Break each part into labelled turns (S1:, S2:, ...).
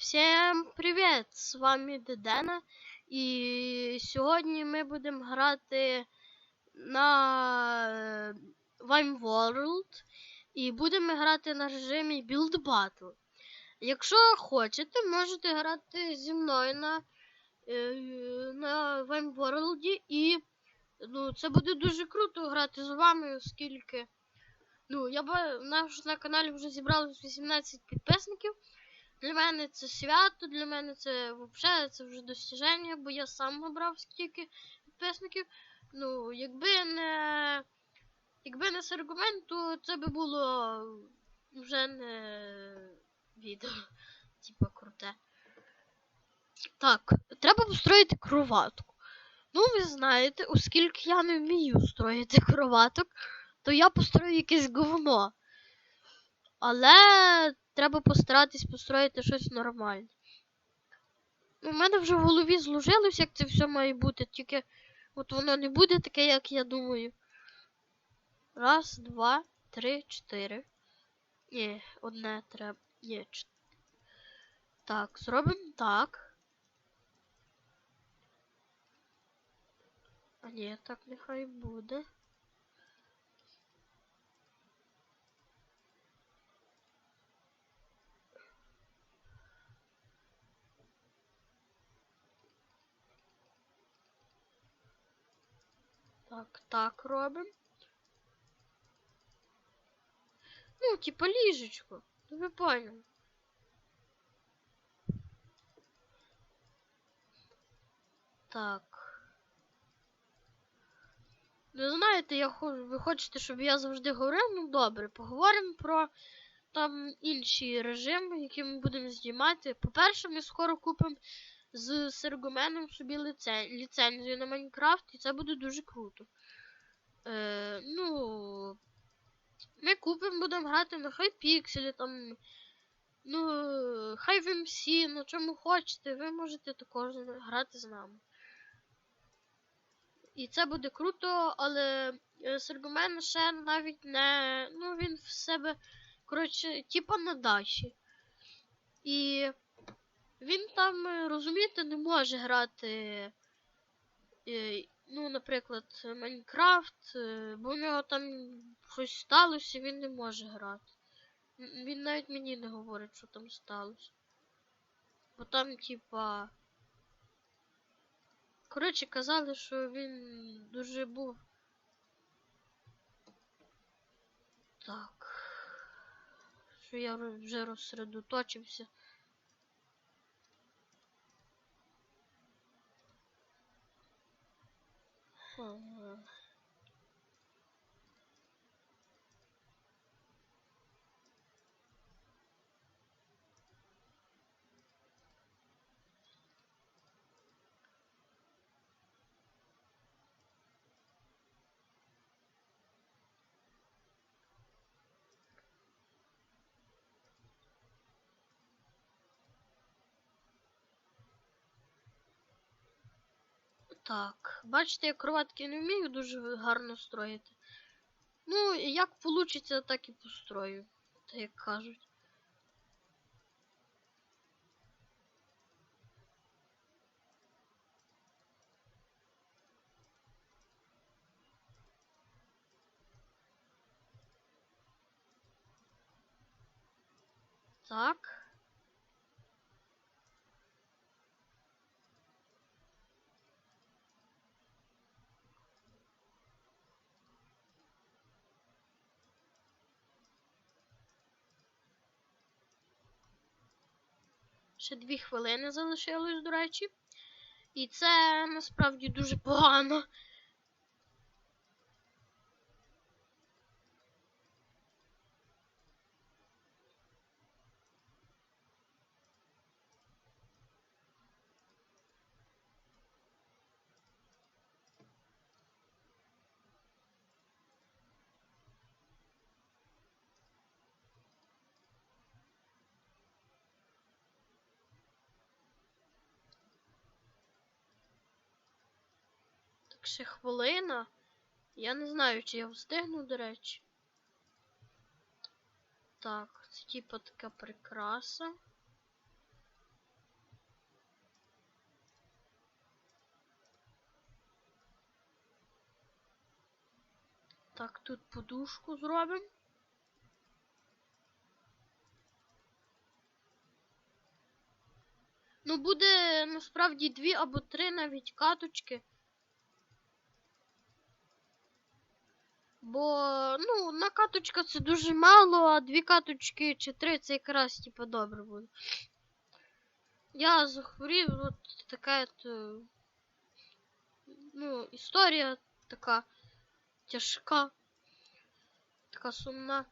S1: Всем привіт! З вами Дедена. І сьогодні ми будемо грати на Vime World. І будемо грати на режимі Build Battle. Якщо хочете, можете грати зі мною на, е, на Vime World. І ну, це буде дуже круто грати з вами, оскільки. Ну, я б на каналі вже зібралось 18 підписників. Для мене це свято, для мене це взагалі це вже досяження, бо я сам набрав стільки підписників. Ну, якби не якби не з аргумент, то це би було вже не відео. Типа круте. Так, треба построїти кроватку. Ну, ви знаєте, оскільки я не вмію строїти кроваток, то я построю якесь говно. Але треба постаратись построїти щось нормальне. У мене вже в голові зложилось, як це все має бути, тільки от воно не буде таке, як я думаю. Раз, два, три, чотири. Ні, одне треба. Ні. Так, зробимо так. А ні, так нехай буде. Так, так робимо. Ну, типа ліжечко. Ну ви поняли. Так. Ви знаєте, я ви хочете, щоб я завжди говорив? Ну добре, поговоримо про там інші режими, які ми будемо знімати. По-перше, ми скоро купимо з Сергоменом собі ліцензію на Майнкрафт, і це буде дуже круто. Е, ну. Ми купимо, будемо грати на Хайпікселі, там. Ну, хай в MC, на чому хочете, ви можете також грати з нами. І це буде круто, але Сергомен ще навіть не. Ну, він в себе, коротше, типа на дачі. І він там, е, розумієте, не може грати. е, Ну, наприклад, Майнкрафт, е, бо у нього там щось сталося, він не може грати. Він навіть мені не говорить, що там сталося. Бо там, типа. Коротше, казали, що він дуже був. Так. Що я вже розсередоточився. Ага. Так, бачите, я кроватки не вмію дуже гарно строїти. Ну, як вийде, так і построю, так як кажуть. Так. Ще дві хвилини залишилось, до речі. І це насправді дуже погано. ще хвилина. Я не знаю, чи я встигну, до речі. Так, це типа така прикраса. Так, тут подушку зробимо. Ну, буде насправді дві або три навіть каточки. Бо, ну, одна каточка це дуже мало, а дві каточки чи три це якраз типу добре буде. Я захворів, от така е, ну, історія така тяжка, така сумна.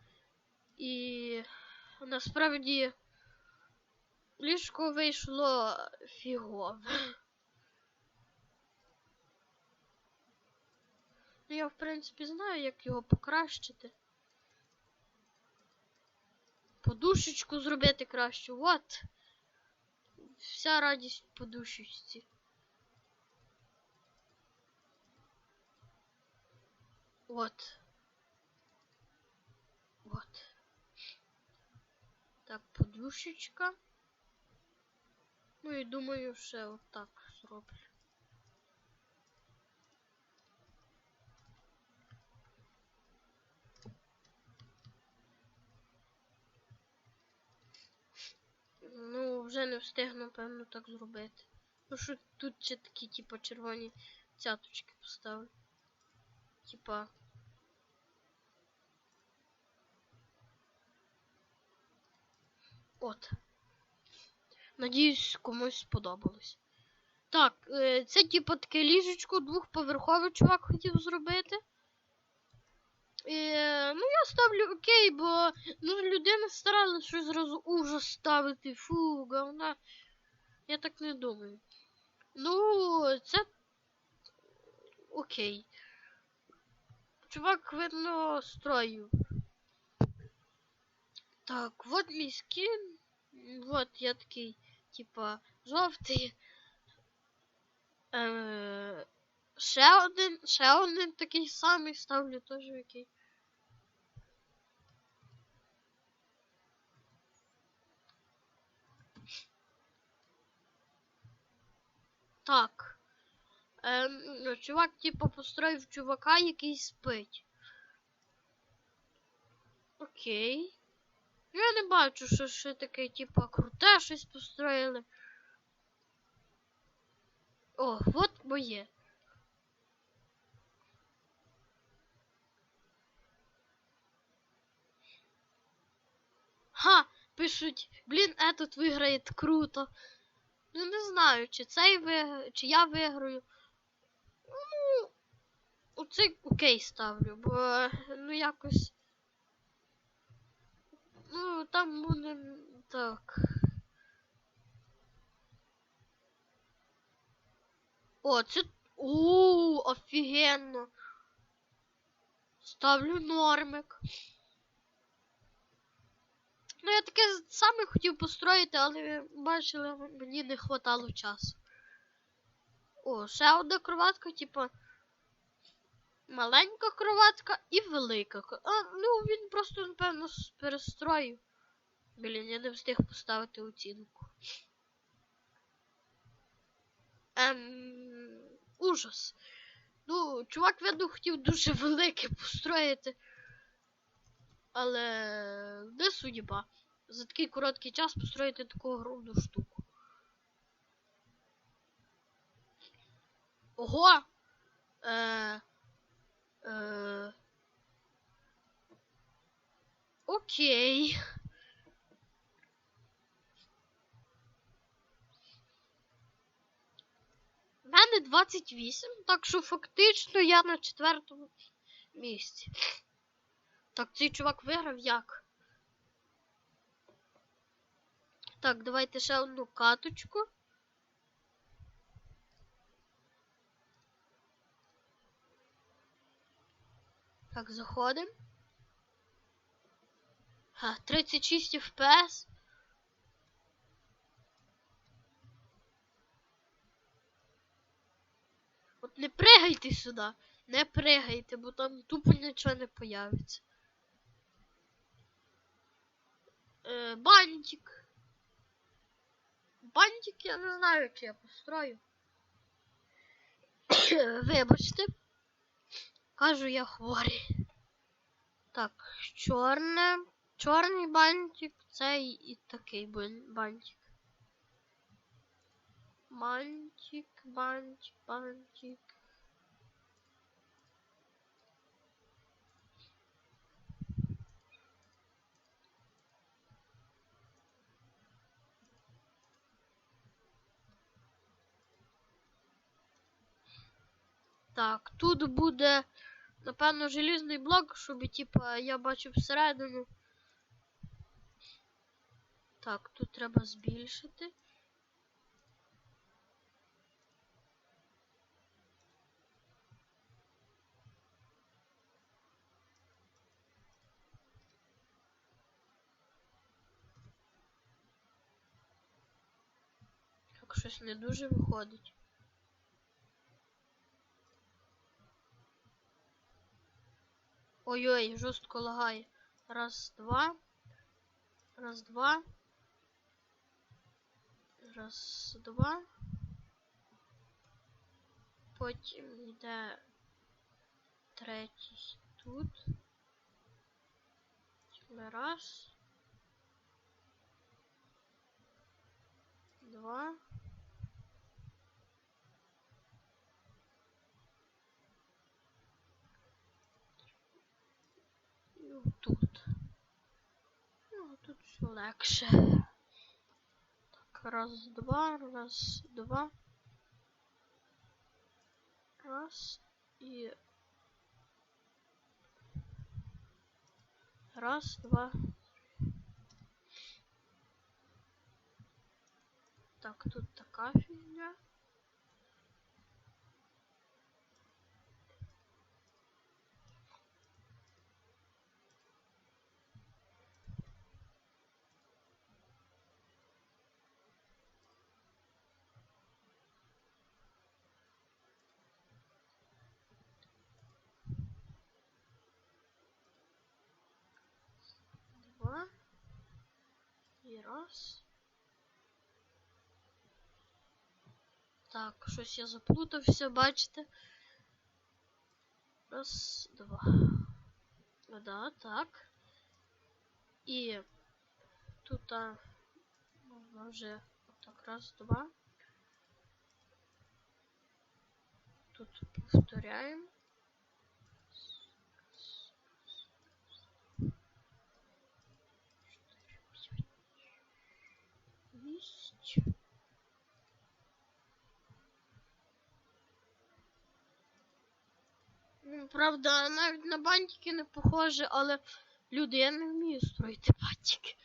S1: І насправді ліжко вийшло фігове. Ну, я, в принципі, знаю, як його покращити. Подушечку зробити краще. От. Вся радість в подушечці. От. От. Так, подушечка. Ну і думаю, ще отак зроблю. Ну, вже не встигну, певно, так зробити. Ну що тут ще такі, типа, червоні цяточки поставлю. Типа. От. Надіюсь, комусь сподобалось. Так, е, це типа таке ліжечко двохповерхове чувак хотів зробити. Е, ну, я ставлю окей, бо ну, людина старалась щось зразу ужас ставити. Фу, говна. Я так не думаю. Ну, це окей. Чувак, видно, строїв. Так, вот мій скін. Вот я такий, типа, жовтий. Е, ще один, ще один такий самий ставлю теж який. Так. Ну, чувак, типу, построїв чувака, який спить. Окей. Я не бачу, що ще таке, типу, круте щось построїли. О, от моє. Ха, пишуть, блін, этот виграє круто. Ну не знаю, чи цей виграє, чи я виграю. Ну, оцей окей ставлю, бо ну якось. Ну, там буде так. О, це. У, офігенно. Ставлю нормик. Ну, я таке саме хотів построїти, але бачили, мені не хватало часу. О, ще одна кроватка, типа. Маленька кроватка і велика. А, ну він просто, напевно, перестроїв. Блін, я не встиг поставити оцінку. Ем, ужас. Ну, чувак, видно, хотів дуже велике построїти. Але не судьба. За такий короткий час построїти таку огромну штуку. Ого! Е, е, окей. У мене 28, так що фактично я на четвертому місці. Так, цей чувак виграв як? Так, давайте ще одну каточку. Так, заходимо. Ха, 36 FPS. От не пригайте сюди. Не пригайте, бо там тупо нічого не появиться. Е, бантик. Бантик я не знаю, як я построю. Вибачте. Кажу, я хворий. Так, чорне. Чорний бантик, цей і такий бантик. Бантик, бантик, бантик. Так, тут буде, напевно, желізний блок, щоб, типа, я бачив всередину. Так, тут треба збільшити. Так, щось не дуже виходить. Ой-ой, жорстко лагає. Раз, два. Раз, два. Раз, два. Потім йде третій тут. Раз. Два. І тут. Ну, тут все легше. Так, раз, два, раз, два. Раз і. Раз, два. Так, тут така фігня. Раз. Так, щось я заплутався, бачите. Раз, два. Да, так. І тут а, можна вже так, раз, два. Тут повторяємо. Ну, Правда, навіть на бантики не похоже, але люди, я не вмію строїти бантики.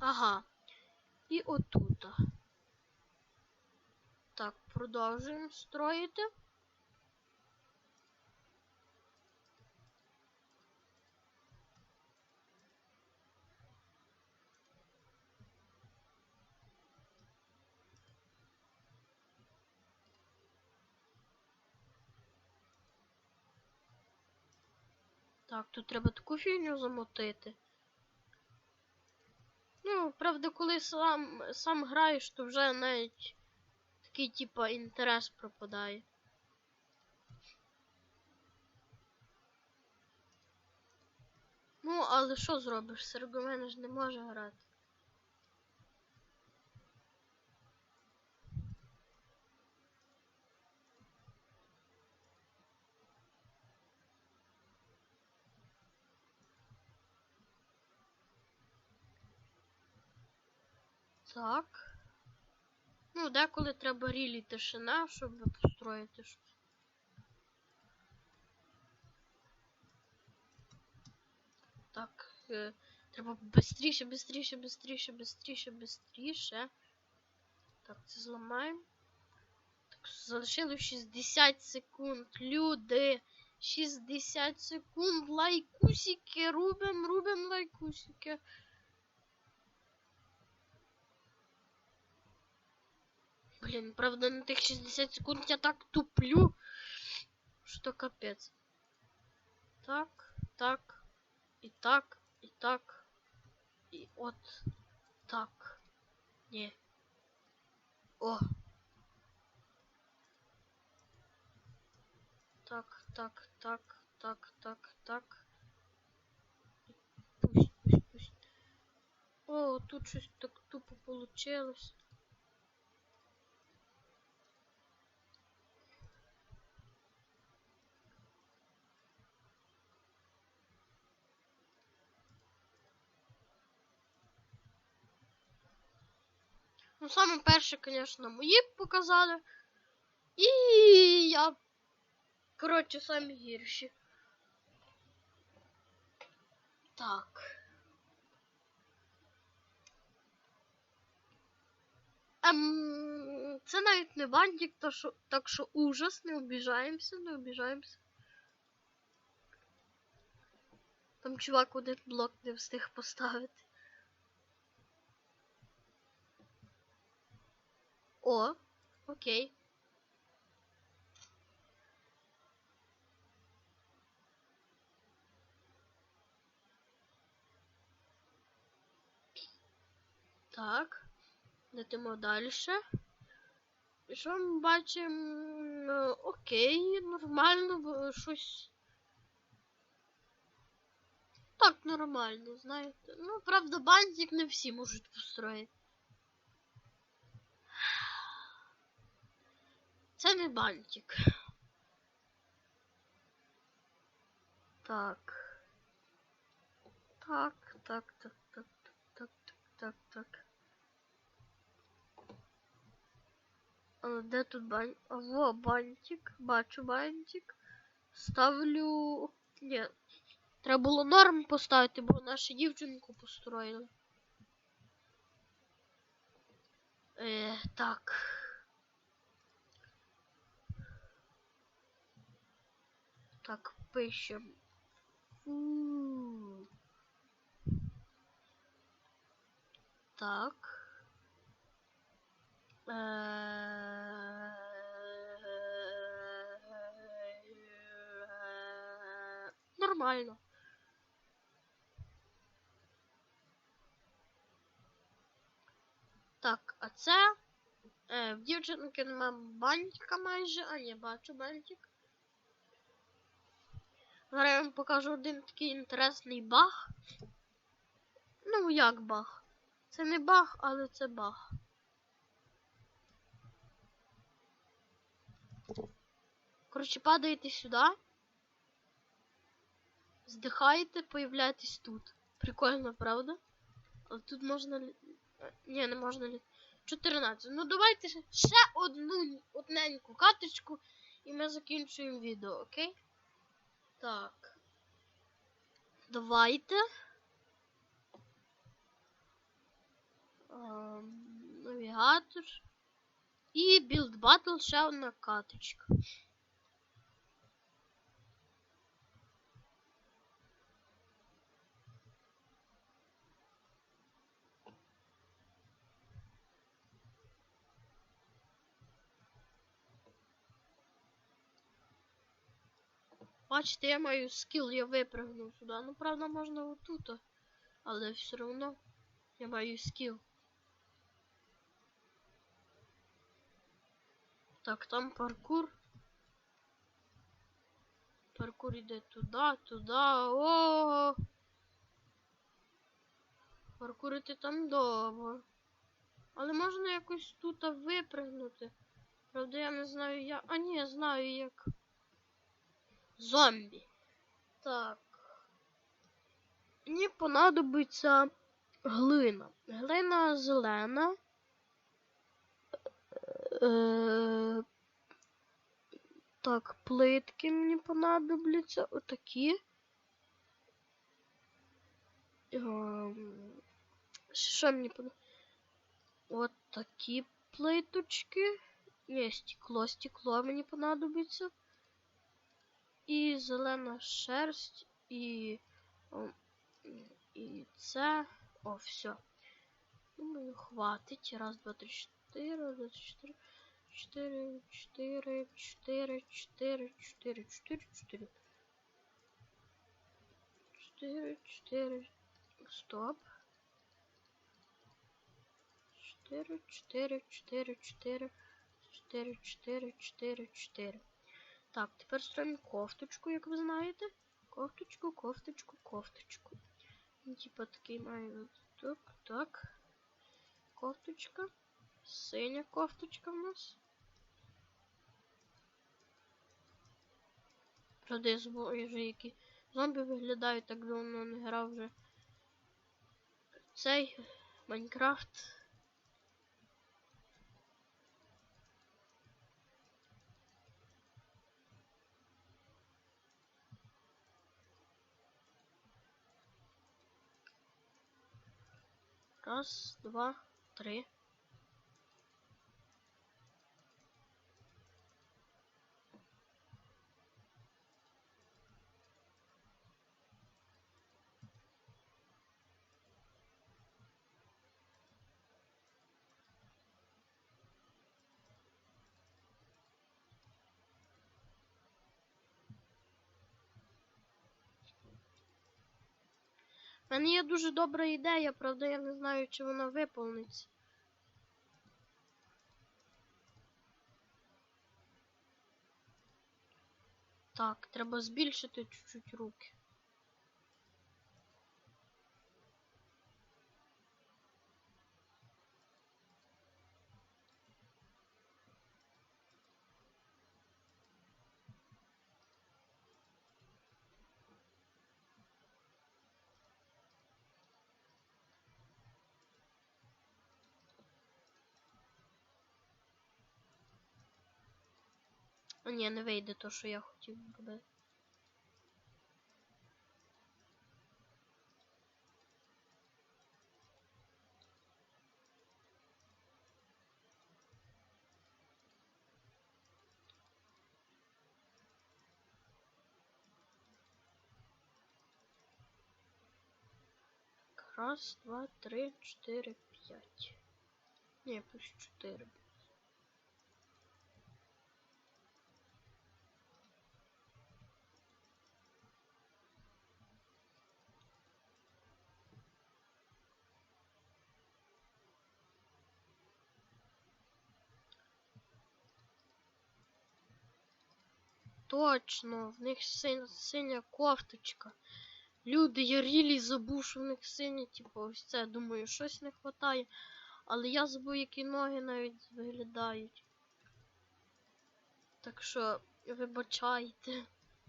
S1: Ага. І отут. Так, продовжуємо строїти. Так, тут треба таку фігню замотити. Ну, правда, коли сам, сам граєш, то вже навіть такий, типа, інтерес пропадає. Ну, але що зробиш? Сергомена ж не може грати. Так. Ну, деколи треба рілі тишина, щоб построїти щось. Так, е, треба бистріше, бистріше, бистріше, бистріше, бистріше. Так, це зламаємо. Так, залишилось 60 секунд. Люди. 60 секунд. Лайкусики. Рубим, рубим лайкусики. Блін, правда, на тих 60 секунд я так туплю, що капець. Так, так, і так, і так, і от так. Ні. О. Так, так, так, так, так, так. Пусть, пусть, пусть. О, тут щось так тупо получилось. Ну, саме перше, звісно, мої показали. І я. Коротше, самі гірші. Так. Ем, це навіть не бантик, то що, так що ужас, не обіжаємося, не обіжаємося. Там чувак один блок не встиг поставити. О, окей. Так, летимо далі. Що ми бачимо? Е, Окей, нормально, щось. Так, нормально, знаєте. Ну, правда, бантик не всі можуть построїти. Це не бантик. Так. Так, так, так, так, так, так, так, так. Але де тут бантик? Во, бантик. Бачу бантик. Ставлю. Ні. Треба було норм поставити, бо нашу дівчинку построїли. Е, так. Так, пишем. Фу. Так. Е, Нормально. Так, а це е, в дівчинки нема бантика майже, а я бачу бантик. Зараз я вам покажу один такий інтересний баг. Ну, як баг? Це не баг, але це баг. Коротше, падаєте сюди. Здихаєте, появляєтесь тут. Прикольно, правда? Але тут можна. Ні, не можна лі... 14. Ну давайте ще одну одненьку каточку і ми закінчуємо відео, окей? Так. Давайте. Ем, навігатор. І білд батл ще одна каточка. Бачите, я маю скіл, я випрыгнув сюди. Ну, правда, можна отут, але все одно я маю скіл. Так, там паркур. Паркур іде туди, туди. О! Паркурити там довго. Але можна якось тут випрыгнути. Правда, я не знаю як. А ні, я знаю як. Зомбі. Так. Мені понадобиться глина. Глина зелена. Е, Так, плитки мені понадобляться. Отакі. Ем, Що мені понадобляться? От такі плиточки. Є стекло, стекло мені понадобиться. І зелена шерсть, і. І це. О, все. Думаю, хватить. Раз, два, три, чотири, раз, два, три, чотири. Чотири, чотири, чотири, чотири, чотири, чотири, чотири. Чотири, чотири. Стоп. Чотири, чотири, чотири, чотири. Чотири, чотири, чотири, чотири. Так, тепер строїмо кофточку, як ви знаєте. Кофточку, кофточку, кофточку. Типа такий має так, так. Кофточка. Синя кофточка в нас. Правда, я вже які зомбі виглядають так давно не грав вже. Цей Майнкрафт. Раз, два, три. У мене є дуже добра ідея, правда, я не знаю, чи вона виповниться. Так, треба збільшити чуть-чуть руки. Ні, не вийде то, що я хотів робити. Раз, два, три, чотири, п'ять. Ні, плюс чотири. Точно, в них син, синя кофточка. Люди, я рілі забув, що в них синя, типу, ось це. Думаю, щось не вистачає. Але я забув, які ноги навіть виглядають. Так що, вибачайте,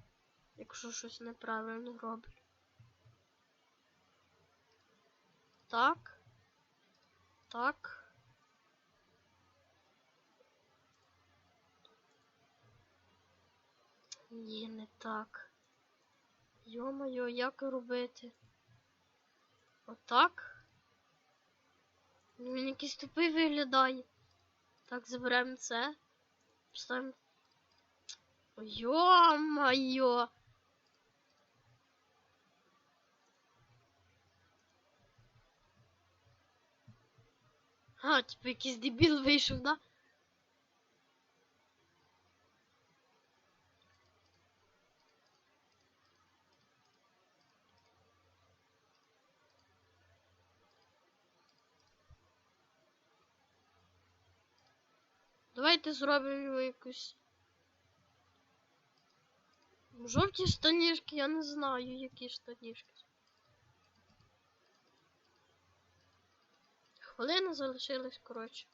S1: якщо щось неправильно роблю. Так. Так. Ні, не так. Йо-моє, як робити? Отак? Він якийсь тупий виглядає. Так, заберемо це. Поставимо. Йо-моє! А, типу якийсь дебіл вийшов, да? Давайте зробимо якусь. Жовті штанішки, я не знаю, які штанішки. Хвилина залишилась, коротше.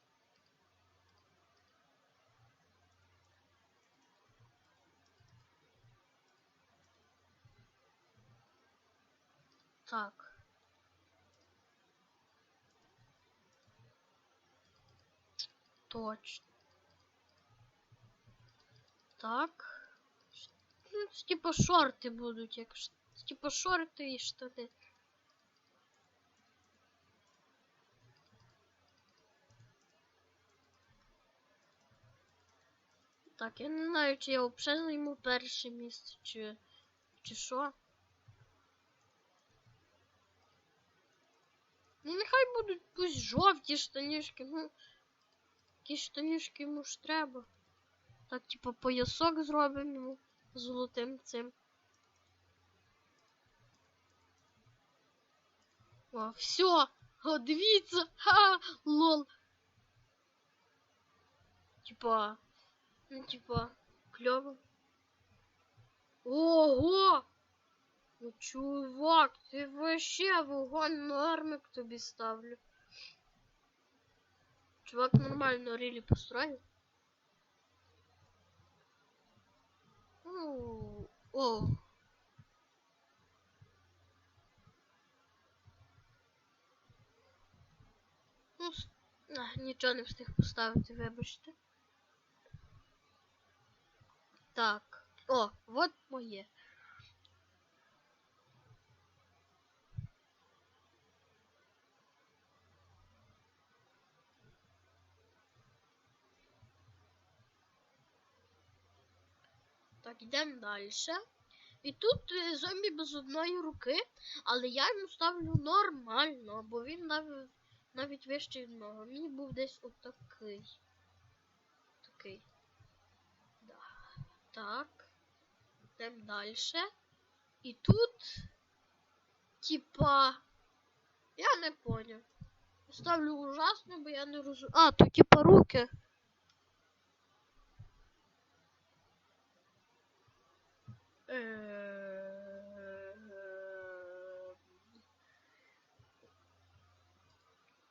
S1: Так. Точно. Так. Ну, це типу шорти будуть, як типу шорти і штани. Так, я не знаю, чи я взагалі займу перше місце, чи, чи що. Ну, нехай будуть пусть жовті штанішки, ну. Якісь штанішки йому ж треба. Так, типу, поясок зробимо йому золотим цим. О, все! О, дивіться! Ха! Лол! Типа. Ну, типа, клево. Ого! Ну, чувак, ти вообще вогонь нормик тобі ставлю. Чувак нормально рілі построїв. О, о. Ну, а, нічого не встиг поставити, вибачте. Так. О, вот моє. Так, йдемо далі. І тут е, зомбі без одної руки, але я йому ставлю нормально, бо він навіть, навіть вищий від мого. Мені був десь отакий. Такий. Да. Так. Йдемо далі. І тут. Типа. Я не поняв. Ставлю ужасно, бо я не розумію. А, то типа руки.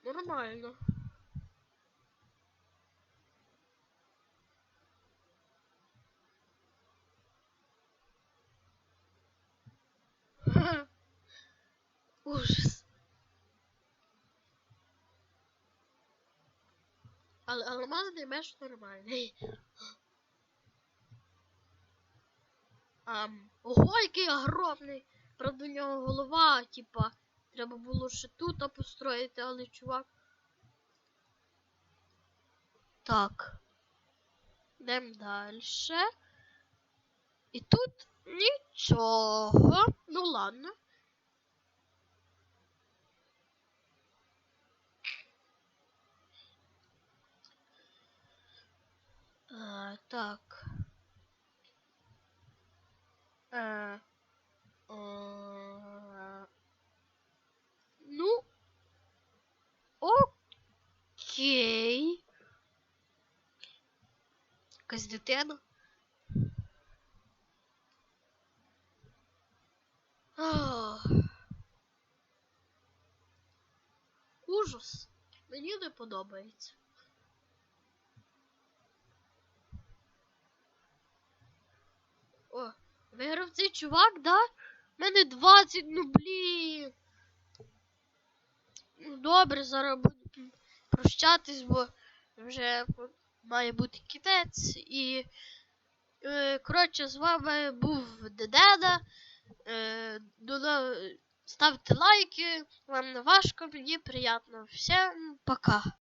S1: Нормально. Ужас. Але алмазний меч нормальний. Ам, ого, який огромний. Правда, у нього голова, типа, треба було ще тут построїти, але чувак. Так. Йдемо далі. І тут нічого. Ну ладно. А, так. Е, е, ну. Окей. Якась дитина. Ах. Ужас. Мені не подобається. О, виграв цей чувак, да? У мене 20, ну блін. Ну добре, зараз буду прощатись, бо вже має бути кінець. І. Е, коротше, з вами був Дедеда. Е, до, ставте лайки, вам не важко, мені приємно. Всім пока.